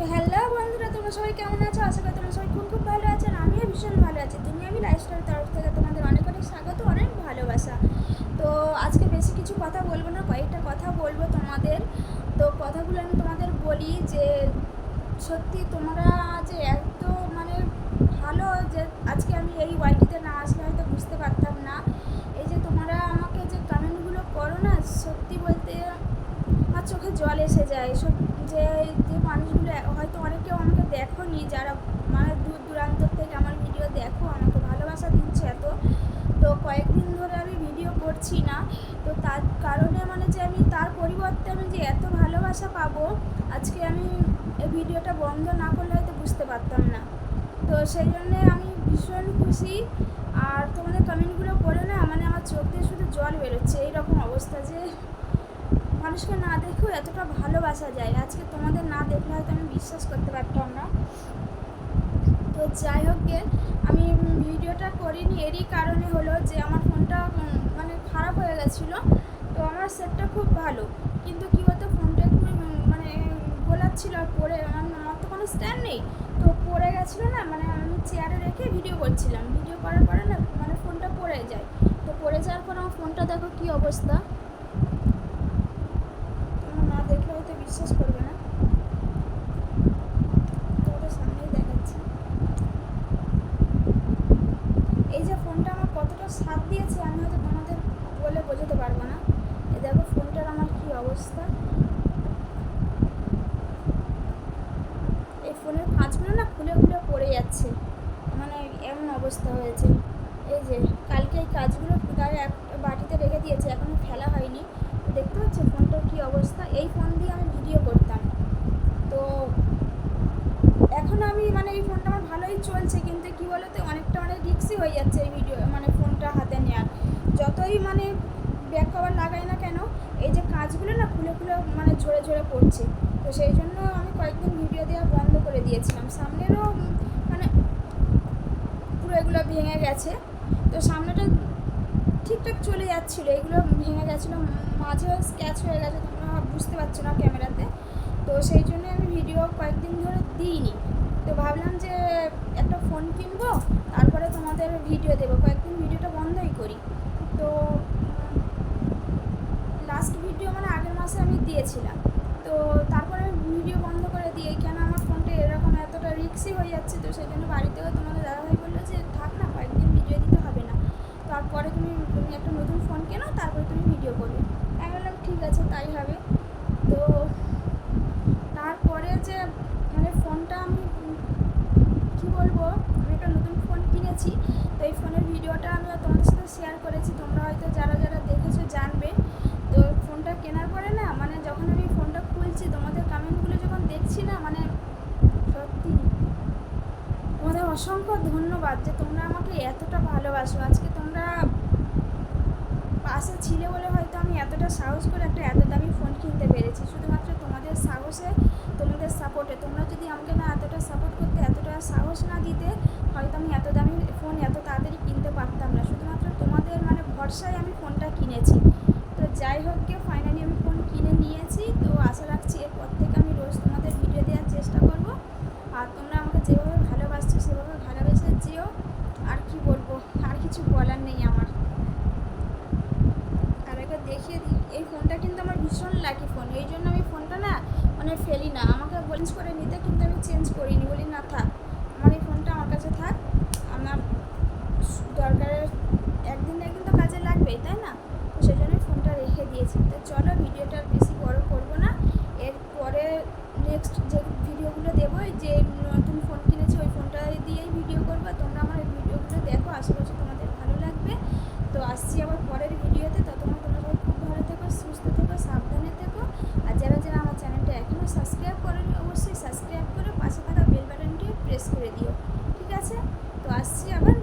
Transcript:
তো হ্যালো বন্ধুরা, তোমরা সবাই কেমন আছো? আশা করি তোমরা সবাই খুব খুব ভালো আছো আর আমিও ভীষণ ভালো আছি। তুমি আমি লাইফস্টাইল তরফ থেকে তোমাদের অনেক অনেক স্বাগত, অনেক ভালোবাসা। তো, আজকে বেশি কিছু কথা বলব না, কয়েকটা কথা বলব তোমাদের। তো, কথাগুলো আমি তোমাদের বলি যে, সত্যি তোমরা যে এত মানে ভালো যে আজকে আমি এই ওয়াইটিতে না আসলে হয়তো বুঝতে পারতাম না এই যে তোমরা আমাকে যে কমেন্টগুলো করো না সত্যি বলতে আমার চোখে জল এসে যায়। সব যে যে মানুষগুলো হয়তো অনেকেও আমাকে দেখো নি যারা মানে দূর দূরান্ত থেকে আমার ভিডিও দেখো, আমাকে ভালোবাসা দিচ্ছে এত। তো কয়েকদিন ধরে আমি ভিডিও করছি না। তো তার কারণে মানে যে আমি, তার পরিবর্তে আমি যে এত ভালোবাসা পাবো, আজকে আমি ভিডিওটা বন্ধ না করলে হয়তো বুঝতে পারতাম না। তো সেই জন্যে আমি ভীষণ খুশি। আর তোমাদের কমেন্টগুলো করে না মানে আমার চোখ দিয়ে শুধু জল বেরোচ্ছে। এইরকম অবস্থা যে মানুষকে না দেখেও এতটা ভালোবাসা যায়। আজকে তোমাদের না দেখলে হয়তো আমি বিশ্বাস করতে পারতাম না। তো যাই হোক আমি ভিডিওটা করিনি। এরই কারণে হলো যে আমার ফোনটা মানে খারাপ হয়ে গেছিল। তো আমার সেটটা খুব ভালো। কিন্তু কী হতো ফোনটা একটু মানে গোলাচ্ছিল আর আমার আমার তো কোনো স্ট্যান্ড নেই। তো পড়ে গেছিল না মানে আমি চেয়ারে রেখে ভিডিও করছিলাম। ভিডিও করার পরে না মানে ফোনটা পড়ে যায়। তো পড়ে যাওয়ার পর আমার ফোনটা দেখো কী অবস্থা তোমরা না দেখলে হয়তো বিশ্বাস করবে না। তোমাদের সামনেই দেখাচ্ছি। এই যে ফোনটা আমার কতটা সাথ দিয়েছে, আমি হয়তো তোমাদের বলে বোঝাতে পারব না। এই দেখো ফোনটার আমার কি অবস্থা। এই ফোনের কাঁচগুলো না খুলে খুলে পড়ে যাচ্ছে। মানে এমন অবস্থা হয়েছে। এই যে কালকে এই কাজগুলো গায়ে এক বাটিতে রেখে দিয়েছে, এখনও ফেলা হয়নি। দেখতে পাচ্ছ ফোনটার কী অবস্থা? এই ফোন দিয়ে আমি ভিডিও করতাম। তো এখন আমি মানে এই ফোনটা আমার ভালোই চলছে, কিন্তু কি বলতো, অনেকটা অনেক রিক্সি হয়ে যাচ্ছে এই ভিডিও মানে ফোনটা হাতে নেওয়ার যতই মানে ব্যাক কভার লাগাই না কেন, এই যে কাজগুলো না খুলে খুলে মানে ঝরে ঝরে পড়ছে। তো সেই জন্য আমি কয়েকদিন ভিডিও দেওয়া বন্ধ করে দিয়েছিলাম। সামনেরও মানে পুরো এগুলো ভেঙে গেছে। তো সামনেটা ঠিকঠাক চলে যাচ্ছিল, এগুলো ভেঙে গেছিল, মাঝেও স্ক্যাচ হয়ে গেছে বুঝতে পারছ না ক্যামেরাতে। তো সেই জন্য আমি ভিডিও কয়েকদিন ধরে দিইনি। তো ভাবলাম যে একটা ফোন কিনবো, তারপরে তোমাদের ভিডিও দেবো। কয়েকদিন ভিডিওটা বন্ধই করি। তো লাস্ট ভিডিও মানে আগের মাসে আমি দিয়েছিলাম। তো তারপরে আমি ভিডিও বন্ধ করে দিয়ে কেন আমার ফোনটা এরকম এতটা রিক্সি হয়ে যাচ্ছে? তো সেই জন্য বাড়িতেও তোমাদের দাদাভাই বলল যে, থাক না, কয়েকদিন ভিডিও দিতে হবে না। তারপরে তুমি তুমি একটা নতুন ফোন কেনো, তারপরে তুমি ভিডিও করবে। আমি বললাম, ঠিক আছে, তাই হবে তো তারপরে যে মানে ফোনটা আমি উম, কি বলব আমি একটা নতুন কিনেছি তো এই ফোনের ভিডিওটা আমি তোমাদের সাথে শেয়ার করেছি। তোমরা হয়তো যারা যারা দেখেছ জানবে। তো ফোনটা কেনার পরে না মানে যখন আমি ফোনটা খুলছি, তোমাদের কমেন্টগুলো যখন দেখছি না মানে সত্যি তোমাদের অসংখ্য ধন্যবাদ যে তোমরা আমাকে এতটা ভালোবাসো। আজকে তোমরা পাশে ছিলে বলে হয়তো আমি এতটা সাহস করে একটা এত দামি ফোন কিনতে পেরেছি। শুধুমাত্র তোমাদের সাহসে, তোমাদের সাপোর্টে তোমরা যদি আমাকে না এতটা সাপোর্ট করতে, এতটা সাহস না দিতে হয়তো আমি এত দামি ফোন এত তাড়াতাড়ি কিনতে পারতাম না। শুধুমাত্র তোমাদের মানে ভরসায় আমি ফোনটা কিনেছি। তো যাই হোক গে ফাইনালি আমি ফোন কিনে নিয়েছি। তো আশা রাখছি এরপর থেকে আমি রোজ তোমাদের ভিডিও দেওয়ার চেষ্টা করব। আর তোমরা আমাকে যেভাবে ভালোবাসছো, সেভাবে ভালোবেসে যেও। আর কি বলব, আর কিছু বলার নেই আমার। আর একবার দেখিয়ে দিই, এই ফোনটা কিন্তু আমার ভীষণ লাকি ফোন এই জন্য আমি ফোনটা না মানে ফেলি না। আমাকে চেঞ্জ করে নিতে কিন্তু আমি চেঞ্জ করিনি। বলি না, থাক আমার এই ফোনটা আমার কাছে থাক। আমার দরকারের একদিন না একদিন তো কাজে লাগবেই, তাই না? তো সেই জন্য ফোনটা রেখে দিয়েছি। তো চলো ভিডিওটা বেশি বড় করব না। এরপরে নেক্সট যে ভিডিওগুলো দেবো যে নতুন ফোন কিনেছি, ওই ফোনটা দিয়েই ভিডিও করব। তোমরা আমার ভিডিওগুলো দেখো, আশা করছি তোমাদের ভালো লাগবে। তো আসছি আবার পরের ভিডিওতে। ততক্ষণ তোমরা সবাই খুব ভালো থেকো, সুস্থ থেকো, সাবধানে থেকো। আর যারা যারা আমার চ্যানেলটা এখনও সাবস্ক্রাইব করেনি, অবশ্যই সাবস্ক্রাইব করে পাশে থাকা বেল বাটনটি প্রেস করে দিও। আসছি আবার